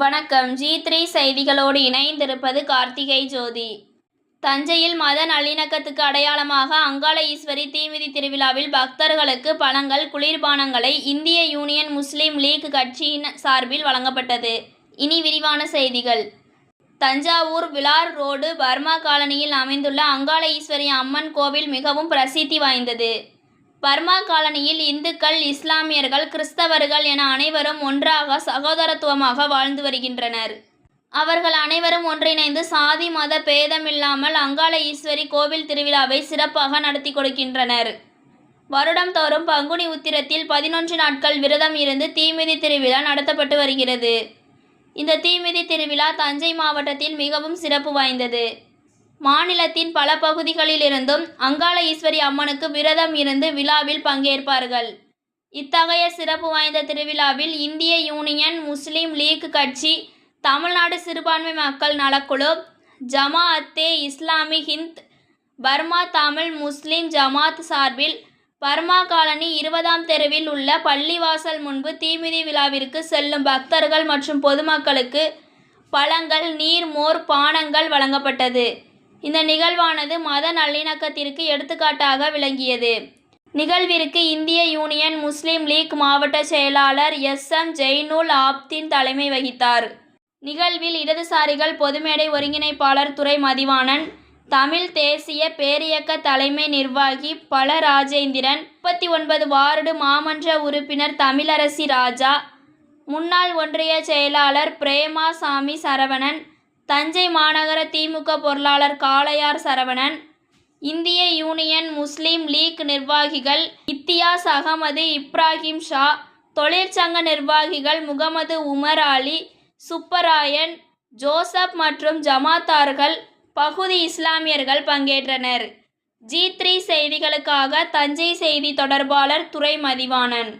வணக்கம். G three செய்திகளோடு இணைந்திருப்பது கார்த்திகை ஜோதி. தஞ்சையில் மத நல்லிணக்கத்துக்கு அடையாளமாக அங்காள ஈஸ்வரி தீமிதி திருவிழாவில் பக்தர்களுக்கு பழங்கள் குளிர்பானங்களை இந்திய யூனியன் முஸ்லீம் லீக் கட்சியின் சார்பில் வழங்கப்பட்டது. இனி விரிவான செய்திகள். தஞ்சாவூர் விலார் ரோடு பர்மா காலனியில் அமைந்துள்ள அங்காள ஈஸ்வரி அம்மன் கோவில் மிகவும் பிரசித்தி வாய்ந்தது. பர்மா காலனியில் இந்துக்கள் இஸ்லாமியர்கள் கிறிஸ்தவர்கள் என அனைவரும் ஒன்றாக சகோதரத்துவமாக வாழ்ந்து வருகின்றனர். அவர்கள் அனைவரும் ஒன்றிணைந்து சாதி மத பேதமில்லாமல் அங்காள ஈஸ்வரி கோவில் திருவிழாவை சிறப்பாக நடத்தி கொடுக்கின்றனர். வருடம் தோறும் பங்குனி உத்திரத்தில் பதினொன்று நாட்கள் விரதம் இருந்து தீமிதி திருவிழா நடத்தப்பட்டு வருகிறது. இந்த தீமிதி திருவிழா தஞ்சை மாவட்டத்தில் மிகவும் சிறப்பு வாய்ந்தது. மாநிலத்தின் பல பகுதிகளிலிருந்தும் அங்காள ஈஸ்வரி அம்மனுக்கு விரதம் இருந்து விழாவில் பங்கேற்பார்கள். இத்தகைய சிறப்பு வாய்ந்த திருவிழாவில் இந்திய யூனியன் முஸ்லீம் லீக் கட்சி தமிழ்நாடு சிறுபான்மை மக்கள் நலக்குழு ஜமாஅத்தே இஸ்லாமி ஹிந்த் பர்மா தமிழ் முஸ்லிம் ஜமாத் சார்பில் பர்மா காலனி இருபதாம் தெருவில் உள்ள பள்ளிவாசல் முன்பு தீமிதி விழாவிற்கு செல்லும் பக்தர்கள் மற்றும் பொதுமக்களுக்கு பழங்கள் நீர் மோர் பானங்கள் வழங்கப்பட்டது. இந்த நிகழ்வானது மத நல்லிணக்கத்திற்கு எடுத்துக்காட்டாக விளங்கியது. நிகழ்விற்கு இந்திய யூனியன் முஸ்லீம் லீக் மாவட்ட செயலாளர் எஸ். எம். ஜெய்னுல் ஆப்தின் தலைமை வகித்தார். நிகழ்வில் இடதுசாரிகள் பொதுமேடை ஒருங்கிணைப்பாளர் துறை மதிவாணன் தமிழ் தேசிய பேரியக்க தலைமை நிர்வாகி பல ராஜேந்திரன் முப்பத்தி ஒன்பது வார்டு மாமன்ற உறுப்பினர் தமிழரசி ராஜா முன்னாள் ஒன்றிய செயலாளர் பிரேமா சாமி சரவணன் தஞ்சை மாநகர திமுக பொருளாளர் காளையார் சரவணன் இந்திய யூனியன் முஸ்லீம் லீக் நிர்வாகிகள் இத்தியாஸ் அகமது இப்ராஹிம் ஷா தொழிற்சங்க நிர்வாகிகள் முகமது உமர் அலி சுப்பராயன் ஜோசப் மற்றும் ஜமாத்தார்கள் பகுதி இஸ்லாமியர்கள் பங்கேற்றனர். ஜி த்ரீ செய்திகளுக்காக தஞ்சை செய்தி தொடர்பாளர் துறை மதிவாணன்